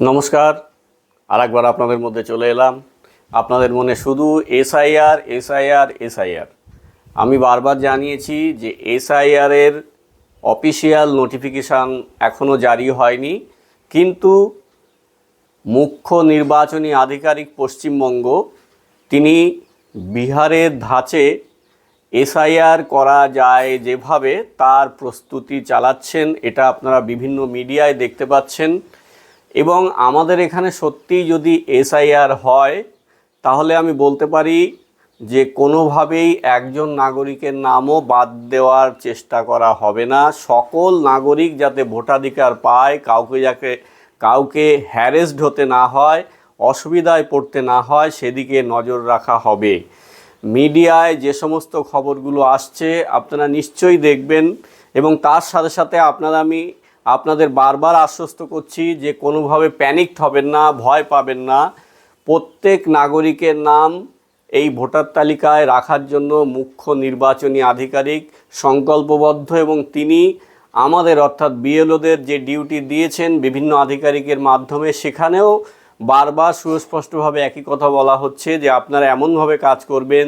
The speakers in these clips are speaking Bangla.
নমস্কার। আরেকবার আপনাদের মধ্যে চলে এলাম। আপনাদের মনে শুধু এসআইআর এসআইআর এসআইআর। আমি বারবার জানিয়েছি যে এসআইআরের অফিসিয়াল নোটিফিকেশান এখনও জারি হয়নি। কিন্তু মুখ্য নির্বাচনী আধিকারিক পশ্চিমবঙ্গ, তিনি বিহারের ধাঁচে এসআইআর করা যায় যেভাবে তার প্রস্তুতি চালাচ্ছেন, এটা আপনারা বিভিন্ন মিডিয়ায় দেখতে পাচ্ছেন। এবং আমাদের এখানে সত্যিই যদি এসআইআর হয়, তাহলে আমি বলতে পারি যে কোনোভাবেই একজন নাগরিকের নামও বাদ দেওয়ার চেষ্টা করা হবে না। সকল নাগরিক যাতে ভোটাধিকার পায়, কাউকে যাকে, কাউকে হ্যারেসড হতে না হয়, অসুবিধায় পড়তে না হয়, সেদিকে নজর রাখা হবে। মিডিয়ায় যে সমস্ত খবরগুলো আসছে, আপনারা নিশ্চয়ই দেখবেন এবং তার সাথে সাথে আপনারা আমি আপনাদের বারবার আশ্বস্ত করছি যে কোনোভাবে প্যানিকড হবেন না, ভয় পাবেন না। প্রত্যেক নাগরিকের নাম এই ভোটার তালিকায় রাখার জন্য মুখ্য নির্বাচনী আধিকারিক, সংকল্পবদ্ধ এবং তিনি আমাদের অর্থাৎ বিএলওদের যে ডিউটি দিয়েছেন বিভিন্ন আধিকারিকের মাধ্যমে, সেখানেও বারবার সুস্পষ্টভাবে একই কথা বলা হচ্ছে যে আপনারা এমনভাবে কাজ করবেন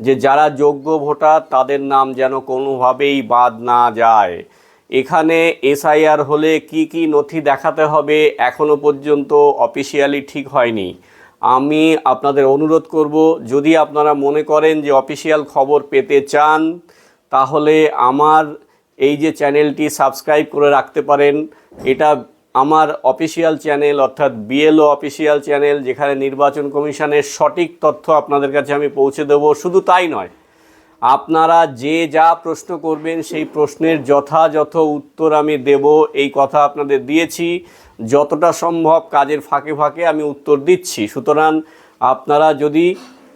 যে যারা যোগ্য ভোটার, তাদের নাম যেন কোনোভাবেই বাদ না যায়। এখানে এসআইআর হলে কি কি নথি দেখাতে হবে এখনও পর্যন্ত অফিসিয়ালি ঠিক হয়নি। আমি আপনাদের অনুরোধ করব, যদি আপনারা মনে করেন যে অফিসিয়াল খবর পেতে চান, তাহলে আমার এই যে চ্যানেলটি সাবস্ক্রাইব করে রাখতে পারেন। এটা আমার অফিসিয়াল চ্যানেল, অর্থাৎ বিএলও অফিসিয়াল চ্যানেল, যেখানে নির্বাচন কমিশনের সঠিক তথ্য আপনাদের কাছে আমি পৌঁছে দেবো। শুধু তাই নয় আপনারা যে যা প্রশ্ন করবেন, সেই প্রশ্নের যথাযথ উত্তর আমি দেব। এই কথা আপনাদের দিয়েছি। যতটা সম্ভব কাজের ফাঁকে ফাঁকে আমি উত্তর দিচ্ছি। সুতরাং আপনারা যদি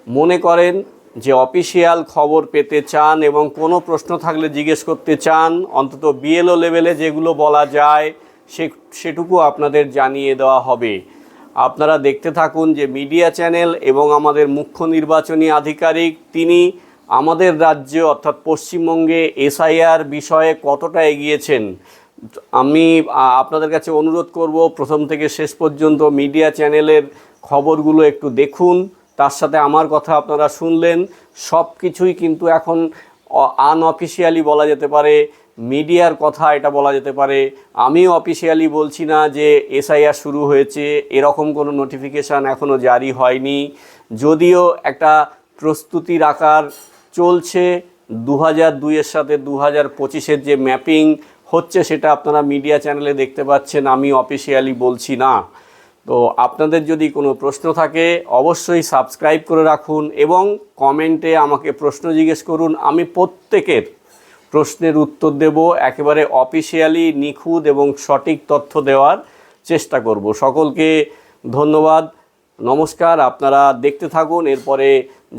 মনে করেন যে অফিসিয়াল খবর পেতে চান এবং কোনো প্রশ্ন থাকলে জিজ্ঞেস করতে চান, অন্তত বিএলও লেভেলে যেগুলো বলা যায়, সে, সেটুকু আপনাদের জানিয়ে দেওয়া হবে। আপনারা দেখতে থাকুন যে মিডিয়া চ্যানেল এবং আমাদের মুখ্য নির্বাচনী আধিকারিক, তিনি আমাদের রাজ্যে অর্থাৎ পশ্চিমবঙ্গে এসআইআর বিষয়ে কতটা এগিয়েছেন? আমি আপনাদের কাছে অনুরোধ করব, প্রথম থেকে শেষ পর্যন্ত মিডিয়া চ্যানেলের খবরগুলো একটু দেখুন। তার সাথে আমার কথা আপনারা শুনলেন। সব কিছুই কিন্তু এখন আনঅফিসিয়ালি বলা যেতে পারে, মিডিয়ার কথা এটা বলা যেতে পারে। আমি অফিসিয়ালি বলছি না যে এসআইআর শুরু হয়েছে, এরকম কোনো নোটিফিকেশান এখনও জারি হয়নি। যদিও একটা প্রস্তুতির আকার চলছে দু হাজার দুইয়ের সাথে দু হাজার পঁচিশের যে ম্যাপিং হচ্ছে সেটা আপনারা মিডিয়া চ্যানেলে দেখতে পাচ্ছেন, আমি অফিসিয়ালি বলছি না। তো আপনাদের যদি কোনো প্রশ্ন থাকে, অবশ্যই সাবস্ক্রাইব করে রাখুন এবং কমেন্টে আমাকে প্রশ্ন জিজ্ঞেস করুন, আমি প্রত্যেকের প্রশ্নের উত্তর দেব। একেবারে অফিসিয়ালি নিখুঁত এবং সঠিক তথ্য দেওয়ার চেষ্টা করব। সকলকে ধন্যবাদ। নমস্কার, আপনারা দেখতে থাকুন। এরপরে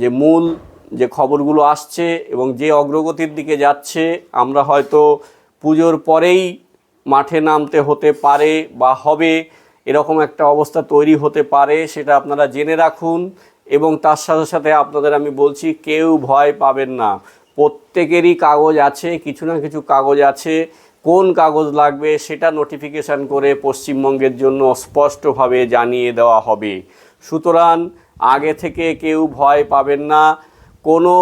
যে মূল যে খবরগুলো আসছে এবং যে অগ্রগতির দিকে যাচ্ছে, আমরা হয়তো পুজোর পরেই মাঠে নামতে হতে পারে বা হবে, এরকম একটা অবস্থা তৈরি হতে পারে, সেটা আপনারা জেনে রাখুন। এবং তার সাথে সাথে আপনাদের আমি বলছি, কেউ ভয় পাবেন না। প্রত্যেকেরই কাগজ আছে, কিছু না কিছু কাগজ আছে। কোন কাগজ লাগবে সেটা নোটিফিকেশান করে পশ্চিমবঙ্গের জন্য স্পষ্টভাবে জানিয়ে দেওয়া হবে। সুতরাং আগে থেকে কেউ ভয় পাবেন না। কোনো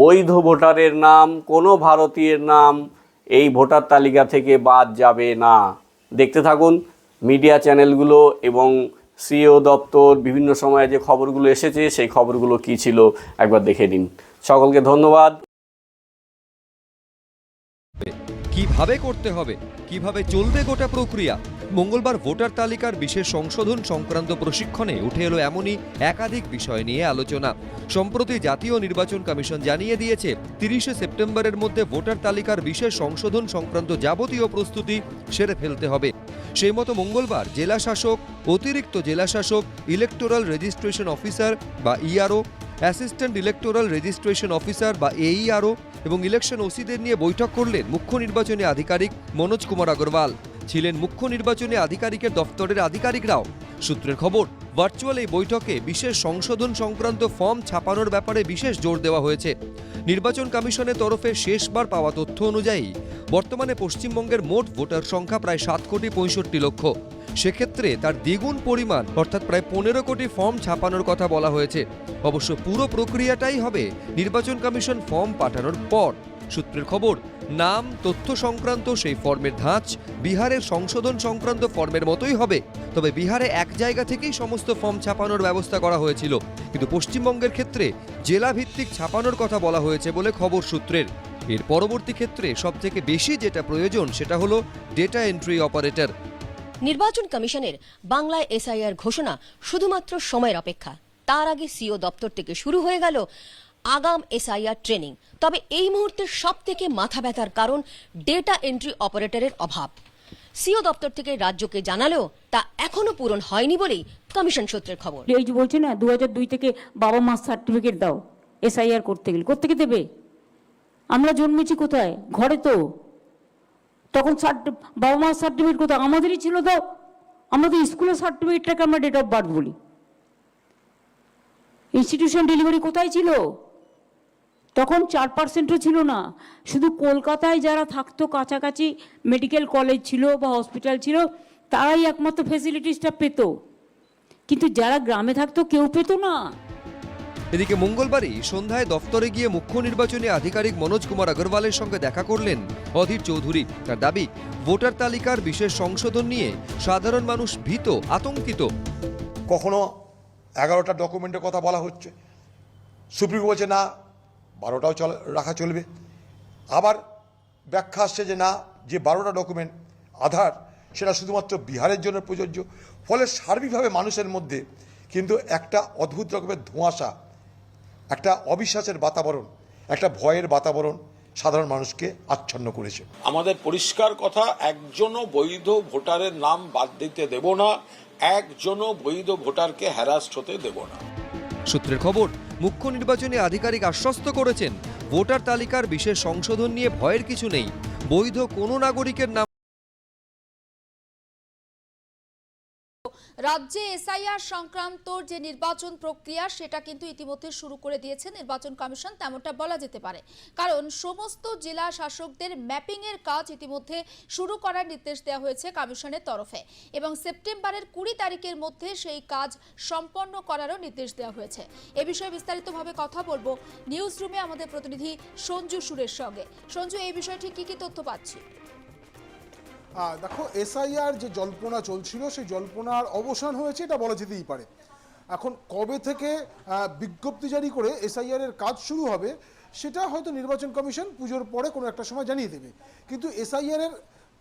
বৈধ ভোটারের নাম, কোনো ভারতীয়ের নাম এই ভোটার তালিকা থেকে বাদ যাবে না। দেখতে থাকুন মিডিয়া চ্যানেলগুলো এবং সিও দপ্তর, বিভিন্ন সময়ে যে খবরগুলো এসেছে সেই খবরগুলো কী ছিল একবার দেখে নিন। সকলকে ধন্যবাদ। কীভাবে করতে হবে? কীভাবে চলবে গোটা প্রক্রিয়া? মঙ্গলবার ভোটার তালিকার বিশেষ সংশোধন সংক্রান্ত প্রশিক্ষণে উঠে এলো এমনই একাধিক বিষয় নিয়ে আলোচনা। সম্প্রতি জাতীয় নির্বাচন কমিশন জানিয়ে দিয়েছে, তিরিশে সেপ্টেম্বরের মধ্যে ভোটার তালিকার বিশেষ সংশোধন সংক্রান্ত যাবতীয় প্রস্তুতি সেরে ফেলতে হবে। সেই মতো মঙ্গলবার জেলা শাসক, অতিরিক্ত জেলা শাসক ইলেকটোরাল রেজিস্ট্রেশন অফিসার বা ERO assistant electoral registration officer বা এইআরও এবং ইলেকশন ওসিদের নিয়ে বৈঠক করলেন মুখ্য নির্বাচনী আধিকারিক মনোজ কুমার আগরওয়াল। ছিলেন মুখ্য নির্বাচনী আধিকারিকের দফতরের আধিকারিকরাও। সূত্রের খবর, ভার্চুয়াল এই বৈঠকে বিশেষ সংশোধন সংক্রান্ত ফর্ম ছাপানোর ব্যাপারে বিশেষ জোর দেওয়া হয়েছে। নির্বাচন কমিশনের তরফে শেষবার পাওয়া তথ্য অনুযায়ী, বর্তমানে পশ্চিমবঙ্গের মোট ভোটার সংখ্যা প্রায় সাত কোটি পঁয়ষট্টি লক্ষ। সেক্ষেত্রে তার দ্বিগুণ পরিমাণ, অর্থাৎ প্রায় পনেরো কোটি ফর্ম ছাপানোর কথা বলা হয়েছে। অবশ্য পুরো প্রক্রিয়াটাই হবে নির্বাচন কমিশন ফর্ম পাঠানোর পর। সূত্রের খবর নাম, তথ্য সংক্রান্ত সেই ফর্মের ধাঁচ বিহারের সংশোধন সংক্রান্ত ফর্মের মতোই হবে। তবে বিহারে এক জায়গা থেকেই সমস্ত ফর্ম ছাপানোর ব্যবস্থা করা হয়েছিল। কিন্তু পশ্চিমবঙ্গের ক্ষেত্রে জেলা ভিত্তিক ছাপানোর কথা বলা হয়েছে বলে খবর সূত্রের। এর পরবর্তী ক্ষেত্রে সবথেকে বেশি যেটা প্রয়োজন সেটা হলো ডেটা এন্ট্রি অপারেটর নির্বাচন কমিশনের বাংলায় এসআইআর ঘোষণা শুধুমাত্র সময়ের অপেক্ষা। তার আগে সিও দপ্তর থেকে শুরু হয়ে গেল আগাম এসআইআর ট্রেনিং। তবে এই মুহূর্তে সব থেকে মাথা ব্যথার কারণ ডেটা এন্ট্রি অপারেটরের অভাব। সিও দপ্তর থেকে রাজ্যকে জানালেও তা এখনও পূরণ হয়নি বলেই কমিশন সূত্রের খবর। এই যে বলছে না দু থেকে বাবা মার সার্টিফিকেট দাও, এসআইআর করতে গেলে। কোথেকে দেবে? আমরা জন্মেছি কোথায়? ঘরে তো। তখন বাবা মার সার্টিফিকেট কোথায়? আমাদেরই ছিল তো। আমাদের স্কুলের সার্টিফিকেটটাকে আমরা ডেট অফ বার্থ বলি। ইনস্টিটিউশন ডেলিভারি কোথায় ছিল? তখন চার পার্সেন্টও ছিল না। শুধু কলকাতায় যারা থাকতো কাছাকাছি মেডিকেল কলেজ ছিল বা হসপিটাল ছিল তারাই একমাত্র ফেসিলিটিসটা পেত। কিন্তু যারা গ্রামে থাকতো কেউ পেতো না। এদিকে মঙ্গলবারই সন্ধ্যায় দফতরে গিয়ে মুখ্য নির্বাচনী আধিকারিক মনোজ কুমার আগরওয়ালের সঙ্গে দেখা করলেন অধীর চৌধুরী। তার দাবি ভোটার তালিকার বিশেষ সংশোধন নিয়ে সাধারণ মানুষ ভীত আতঙ্কিত। কখনো এগারোটা ডকুমেন্টের কথা বলা হচ্ছে। সুপ্রিম বলছে না বারোটাও চল রাখা চলবে। আবার ব্যাখ্যা আসছে যে না যে বারোটা ডকুমেন্ট আধার সেটা শুধুমাত্র বিহারের জন্য প্রযোজ্য। ফলে সার্বিকভাবে মানুষের মধ্যে কিন্তু একটা অদ্ভুত রকমের ধোঁয়াশা একটা অবিশ্বাসের বাতাবরণ একটা ভয়ের বাতাবরণ সাধারণ মানুষকে আচ্ছন্ন করেছে। আমাদের পরিষ্কার কথা একজনও বৈধ ভোটারের নাম বাদ দিতে দেব না একজনও বৈধ ভোটারকে হ্যারাস্ট হতে দেব না। সূত্রের খবর মুখ্য নির্বাচনী আধিকারিক আশ্বস্ত করেছেন, ভোটার তালিকার বিশেষ সংশোধন নিয়ে ভয়ের কিছু নেই। বৈধ কোনো নাগরিকের নাম রাজ্যে এসআইআর সংক্রান্ত যে নির্বাচন প্রক্রিয়া, সেটা কিন্তু ইতিমধ্যে শুরু করে দিয়েছে নির্বাচন কমিশন, তেমনটা বলা যেতে পারে। কারণ সমস্ত জেলা শাসকদের ম্যাপিং এর কাজ ইতিমধ্যে শুরু করার নির্দেশ দেওয়া হয়েছে কমিশনের তরফে এবং সেপ্টেম্বরের কুড়ি তারিখের মধ্যে সেই কাজ সম্পন্ন করারও নির্দেশ দেওয়া হয়েছে। এ বিষয়ে বিস্তারিতভাবে কথা বলব নিউজ রুমে আমাদের প্রতিনিধি সঞ্জু সুরের সঙ্গে। সঞ্জু, এই বিষয়টি কি কি তথ্য পাচ্ছি? দেখো এসআইআর যে জল্পনা চলছিল, সেই জল্পনার অবসান হয়েছে, এটা বলা যেতেই পারে। এখন কবে থেকে বিজ্ঞপ্তি জারি করে এসআইআর এর কাজ শুরু হবে, সেটা হয়তো নির্বাচন কমিশন পুজোর পরে কোনো একটা সময় জানিয়ে দেবে। কিন্তু এসআইআর এর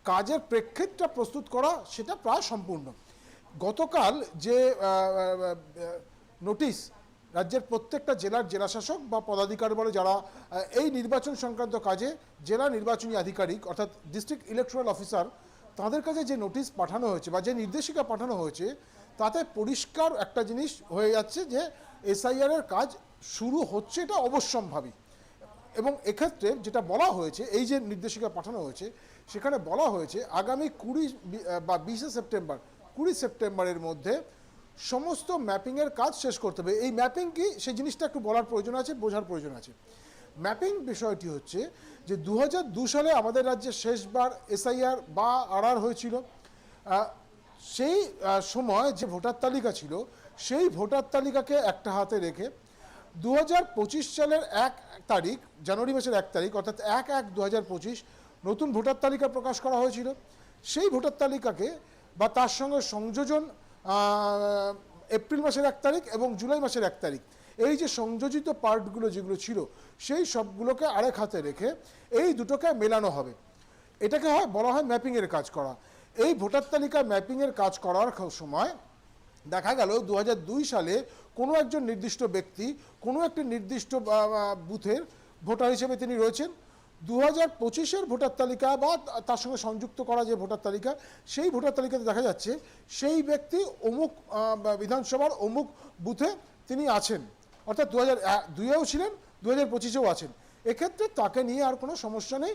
কাজের প্রেক্ষিতটা প্রস্তুত করা, সেটা প্রায় সম্পূর্ণ। গতকাল যে নোটিশ রাজ্যের প্রত্যেকটা জেলার জেলাশাসক বা পদাধিকার বলে যারা এই নির্বাচন সংক্রান্ত কাজে জেলা নির্বাচনী আধিকারিক অর্থাৎ ডিস্ট্রিক্ট ইলেকট্রাল অফিসার তাদের কাছে যে নোটিশ পাঠানো হয়েছে বা যে নির্দেশিকা পাঠানো হয়েছে, তাতে পরিষ্কার একটা জিনিস হয়ে যাচ্ছে যে এসআইআর এর কাজ শুরু হচ্ছে এটা অবশ্যম্ভাবী। এবং এক্ষেত্রে যেটা বলা হয়েছে, এই যে নির্দেশিকা পাঠানো হয়েছে, সেখানে বলা হয়েছে আগামী কুড়ি বা বিশে সেপ্টেম্বর, কুড়ি সেপ্টেম্বরের মধ্যে সমস্ত ম্যাপিংয়ের কাজ শেষ করতে হবে। এই ম্যাপিং কি? সেই জিনিসটা একটু বলার প্রয়োজন আছে, বোঝার প্রয়োজন আছে। ম্যাপিং বিষয়টি হচ্ছে যে দু সালে আমাদের রাজ্যে শেষবার এসআইআর বা আরআর হয়েছিল। সেই সময় যে ভোটার তালিকা ছিল, সেই ভোটার তালিকাকে একটা হাতে রেখে দু হাজার পঁচিশ সালের এক তারিখ, জানুয়ারি মাসের এক তারিখ, অর্থাৎ এক এক দু নতুন ভোটার তালিকা প্রকাশ করা হয়েছিল। সেই ভোটার তালিকাকে বা তার সঙ্গে সংযোজন এপ্রিল মাসের এক তারিখ এবং জুলাই মাসের এক তারিখ। এই যে সংযোজিত পার্টগুলো যেগুলো ছিল, সেই সবগুলোকে আরেক হাতে রেখে এই দুটোকে মেলানো হবে। এটাকে হয়, বলা হয় ম্যাপিংয়ের কাজ করা। এই ভোটার তালিকা ম্যাপিংয়ের কাজ করার সময় দেখা গেল দু হাজার দুই সালে কোনো একজন নির্দিষ্ট ব্যক্তি, কোনো একটি নির্দিষ্ট বুথের ভোটার হিসেবে তিনি রয়েছেন। দু হাজার পঁচিশের ভোটার তালিকা বা তার সঙ্গে সংযুক্ত করা যে ভোটার তালিকা, সেই ভোটার তালিকাতে দেখা যাচ্ছে সেই ব্যক্তি অমুক বিধানসভার অমুক বুথে তিনি আছেন। অর্থাৎ দু হাজার দুইয়েও ছিলেন দু হাজার পঁচিশেও আছেন। এক্ষেত্রে তাকে নিয়ে আর কোনো সমস্যা নেই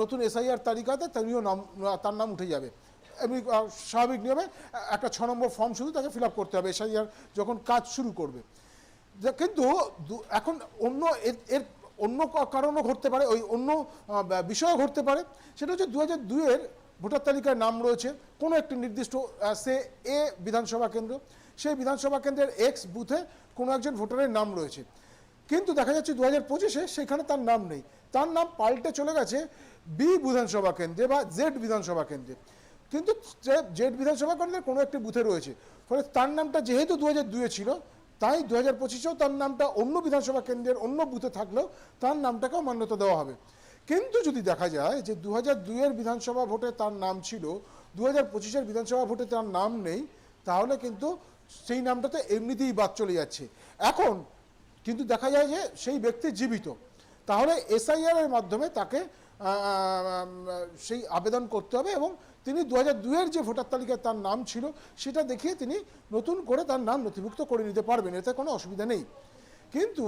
নতুন এসআইআর তালিকাতে তিনিও নাম তার নাম উঠে যাবে। এমনি স্বাভাবিক নিয়মে একটা ছ নম্বর ফর্ম শুধু তাকে ফিল করতে হবে, এসআইআর যখন কাজ শুরু করবে। কিন্তু এখন অন্য এর অন্য কারণও ঘটতে পারে, ওই অন্য বিষয়ও ঘটতে পারে। সেটা হচ্ছে দু হাজার দুইয়ের ভোটার তালিকায় নাম রয়েছে। কোনো একটি নির্দিষ্ট সে এ বিধানসভা কেন্দ্র, সেই বিধানসভা কেন্দ্রের এক্স বুথে কোনো একজন ভোটারের নাম রয়েছে। কিন্তু দেখা যাচ্ছে দু হাজার পঁচিশে সেখানে তার নাম নেই। তার নাম পাল্টে চলে গেছে বি বিধানসভা কেন্দ্রে বা জেড বিধানসভা কেন্দ্রে। কিন্তু জেড বিধানসভা কেন্দ্রের কোনো একটি বুথে রয়েছে। ফলে তার নামটা যেহেতু দু হাজার দুয়ে ছিল তাই দু হাজার পঁচিশেও তার নামটা অন্য বিধানসভা কেন্দ্রের অন্য বুথে থাকলেও তার নামটাকেও মান্যতা দেওয়া হবে। কিন্তু যদি দেখা যায় যে দু হাজার দুইয়ের বিধানসভা ভোটে তার নাম ছিল দু হাজার পঁচিশের বিধানসভা ভোটে তার নাম নেই, তাহলে কিন্তু সেই নামটাতে এমনিতেই বাদ চলে যাচ্ছে। এখন কিন্তু দেখা যায় যে সেই ব্যক্তি জীবিত। তাহলে এসআইআর এর মাধ্যমে তাকে সেই আবেদন করতে হবে এবং তিনি দু হাজার যে ভোটার তালিকায় তার নাম ছিল, সেটা দেখিয়ে তিনি নতুন করে তার নাম নথিভুক্ত করে নিতে পারবেন। এতে কোনো অসুবিধা নেই। কিন্তু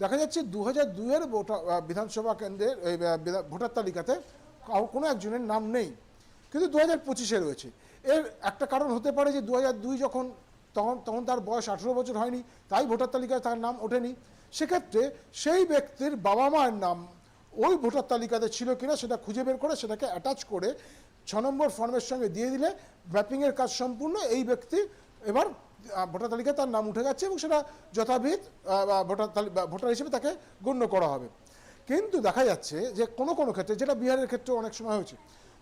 দেখা যাচ্ছে দু হাজার দুইয়ের বিধানসভা কেন্দ্রের ভোটার তালিকাতে কোনো একজনের নাম নেই। কিন্তু দু হাজার পঁচিশে রয়েছে। এর একটা কারণ হতে পারে যে দু হাজার দুই যখন, তখন তখন তার বয়স আঠেরো বছর হয়নি, তাই ভোটার তালিকায় তার নাম ওঠেনি। সেক্ষেত্রে সেই ব্যক্তির বাবা মায়ের নাম ওই ভোটার তালিকাতে ছিল কিনা সেটা খুঁজে বের করে সেটাকে অ্যাটাচ করে ছ নম্বর ফর্মের সঙ্গে দিয়ে দিলে ম্যাপিংয়ের কাজ সম্পূর্ণ এই ব্যক্তি এবার ভোটার তালিকায় তার নাম উঠে গেছে এবং সেটা যথাবিধ ভোটার ভোটার হিসেবে তাকে গণ্য করা হবে। কিন্তু দেখা যাচ্ছে যে কোনো কোনো ক্ষেত্রে, যেটা বিহারের ক্ষেত্রে অনেক সময় হয়েছে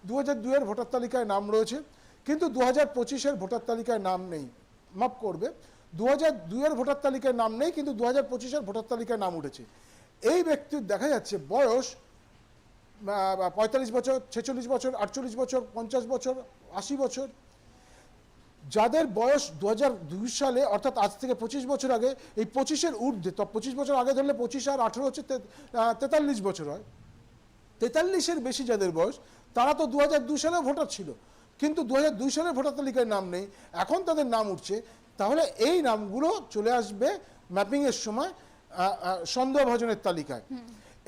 দু হাজার ভোটার তালিকায় নাম রয়েছে, কিন্তু দু হাজার পঁচিশের ভোটার তালিকায় নাম নেই। মাফ করবে দু হাজার দুইয়ের ভোটার তালিকায় নাম নেই, কিন্তু দু হাজার পঁচিশের ভোটার তালিকায় নাম উঠেছে। এই ব্যক্তির দেখা যাচ্ছে বয়স পঁয়তাল্লিশ বছর, ছেচল্লিশ বছর, আটচল্লিশ বছর, পঞ্চাশ বছর, আশি বছর। যাদের বয়স দু সালে, অর্থাৎ আজ থেকে পঁচিশ বছর আগে, এই পঁচিশের ঊর্ধ্বে, তো পঁচিশ বছর আগে ধরলে পঁচিশ আর আঠেরো হচ্ছে তেতাল্লিশ বছর হয়। তেতাল্লিশের বেশি যাদের বয়স, তারা তো দু হাজার দুই সালে ভোটার ছিল। কিন্তু দু হাজার দুই সালের ভোটার তালিকায় নাম নেই, এখন তাদের নাম উঠছে। তাহলে এই নামগুলো চলে আসবে ম্যাপিংয়ের সময়। সন্দেহভাজনের তালিকায়।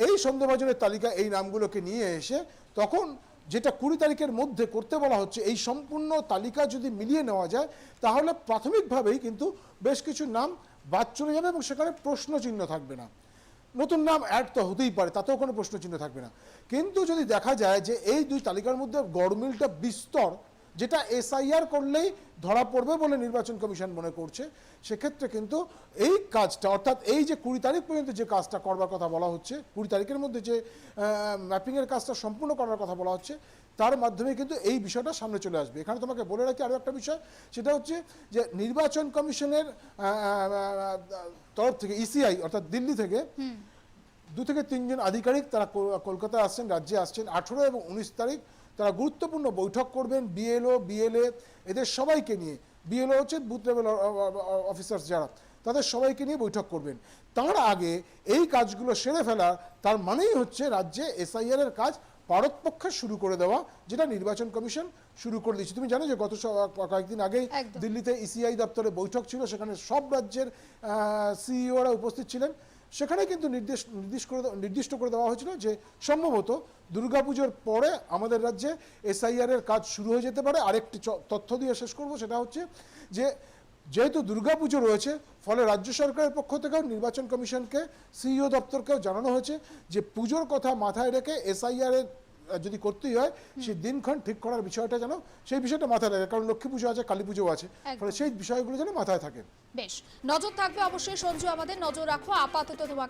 এই সন্দেহভাজনের তালিকায় এই নামগুলোকে নিয়ে এসে তখন যেটা কুড়ি তারিখের মধ্যে করতে বলা হচ্ছে, এই সম্পূর্ণ তালিকা যদি মিলিয়ে নেওয়া যায়, তাহলে প্রাথমিকভাবেই কিন্তু বেশ কিছু নাম বাদ চলে যাবে এবং সেখানে প্রশ্ন চিহ্ন থাকবে না। নতুন নাম অ্যাড তো হতেই পারে, তাতেও কোনো প্রশ্নচিহ্ন থাকবে না। কিন্তু যদি দেখা যায় যে এই দুই তালিকার মধ্যে গড়মিলটা বিস্তর যেটা এসআইআর করলেই ধরা পড়বে বলে নির্বাচন কমিশন মনে করছে। সেক্ষেত্রে কিন্তু এই কাজটা অর্থাৎ এই যে কুড়ি তারিখ পর্যন্ত যে কাজটা করবার কথা বলা হচ্ছে কুড়ি তারিখের মধ্যে যে ম্যাপিংয়ের কাজটা সম্পূর্ণ করার কথা বলা হচ্ছে তার মাধ্যমে কিন্তু এই বিষয়টা সামনে চলে আসবে। এখানে তোমাকে বলে রাখি আরও একটা বিষয় সেটা হচ্ছে যে নির্বাচন কমিশনের তরফ থেকে ইসিআই অর্থাৎ দিল্লি থেকে দু থেকে তিনজন আধিকারিক তারা কলকাতায় আসছেন রাজ্যে আসছেন। আঠেরো এবং উনিশ তারিখ তারা গুরুত্বপূর্ণ বৈঠক করবেন বিএলও বিএলএ এদের সবাইকে নিয়ে। বিএলও হচ্ছে বুথ লেভেল অফিসার্স যারা তাদের সবাইকে নিয়ে বৈঠক করবেন। তার আগে এই কাজগুলো সেরে ফেলা তার মানেই হচ্ছে রাজ্যে এসআইআর এর কাজ পারতপক্ষে শুরু করে দেওয়া যেটা নির্বাচন কমিশন শুরু করে দিচ্ছে তুমি জানো যে গত কয়েকদিন আগেই দিল্লিতে ইসিআই দপ্তরে বৈঠক ছিল সেখানে সব রাজ্যের সিইওরা উপস্থিত ছিলেন। সেখানে কিন্তু নির্দেশ নির্দিষ্ট করে নির্দিষ্ট করে দেওয়া হয়েছিল যে সম্ভবত দুর্গাপুজোর পরে আমাদের রাজ্যে এসআইআর এর কাজ শুরু হয়ে যেতে পারে। আরেকটি তথ্য দিয়ে শেষ করব সেটা হচ্ছে যে যেহেতু দুর্গাপুজো রয়েছে ফলে রাজ্য সরকারের পক্ষ থেকেও নির্বাচন কমিশনকে সিইও দপ্তরকেও জানানো হয়েছে যে পুজোর কথা মাথায় রেখে এসআইআর এর আহ, যদি করতেই হয় সেই দিনক্ষণ ঠিক করার বিষয়টা যেন সেই বিষয়টা মাথায় রাখে। কারণ লক্ষ্মী পুজো আছে কালী পুজো আছে। ফলে সেই বিষয়গুলো যেন মাথায় থাকে। বেশ। নজর থাকবে অবশ্যই সঞ্জু আমাদের। নজর রাখো। আপাতত তোমাকে